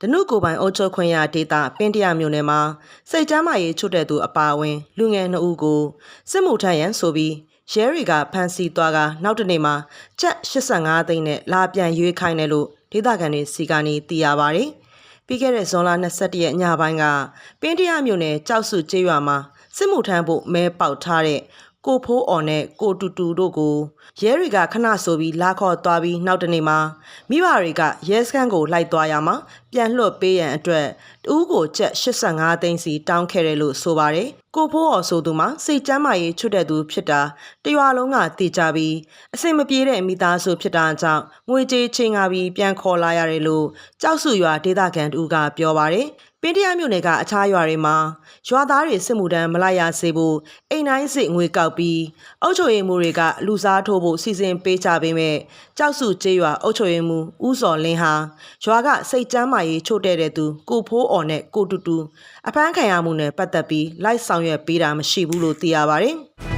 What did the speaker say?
ဒနုကိုယ်ပိုင်အုပ်ချုပ်ခွင့်ရဒေတာပင်းတရမြို့နယ်မှာစိတ်ကြမ်းမာရေးချွတ်တဲ့သူအပါအဝင် လူငယ်နှစ်ဦးကိုစစ်မှုထမ်းရန်ဆိုပြီးရဲတွေကဖမ်းဆီးသွားကနောက်တစ်နေ့မှာကျပ်85သိန်းနဲ့လာပြန်ရွေးခိုင်းတယ်လို့ဒေသခံတွေစီကနေသိရပါဗျ။ပြီးခဲ့တဲ့ဇွန်လ22ရက်ညပိုင်းကပင်းတရမြို့နယ်ကြောက်စုကျေးရွာမှာစစ်မှုထမ်းဖို့မဲပေါက်ထားတဲ့ကိုဖိုးအော်နဲ့ကိုတူတူတို့ကိုရဲတွေကခဏဆိုပြီးလာခေါ်သွားပြီးနောက်တစ်နေ့မှာမိဘတွေကရဲစခန်းကိုလိုက်သွားရမှာ ပြန်လွှတ်ပေးရန်အတွက်တဦးကိုကျပ်85သိန်းစီတောင်းခဲ့တယ်လို့ဆိုပါတယ်ကိုဖိုးအော်ဆိုသူမှာစိတ်ကျမ်းမာရေးချွတ်တဲ့သူဖြစ်တာတရွာလုံးကတည်ကြပြီးအစင်မပြေတဲ့မိသားစုဖြစ်တာကြောင့်ငွေကြေးချင်းကားပြီးပြန်ခေါ်လာရတယ်လို့ကြောက်စုရွာဒေသခံတူကပြောပါတယ်ပင်းတရမြို့နယ်ကအခြားရွာတွေမှာရွာသားတွေစစ်မှုထမ်းမလိုက်ရစေဖို့အိမ်တိုင်းစစ်ငွေကောက်ပြီးအုပ်ချုပ်ရေးမှူးတွေကလူစားထိုးဖို့စီစဉ်ပေးကြပေမဲ့ကြောက်စုကျေးရွာအုပ်ချုပ်ရေးမှူးဦးစော်လင်းဟာရွာကစိတ်ကျမ်းမာရေးချို့တဲ့တဲ့သူကိုဖိုးအော်နဲ့ကိုတူတူအဖမ်းခံရမှုနဲ့ပတ်သက်ပြီးလိုက်ဆောင်ရွက်ပေးတာမရှိဘူးလို့သိရပါတယ်။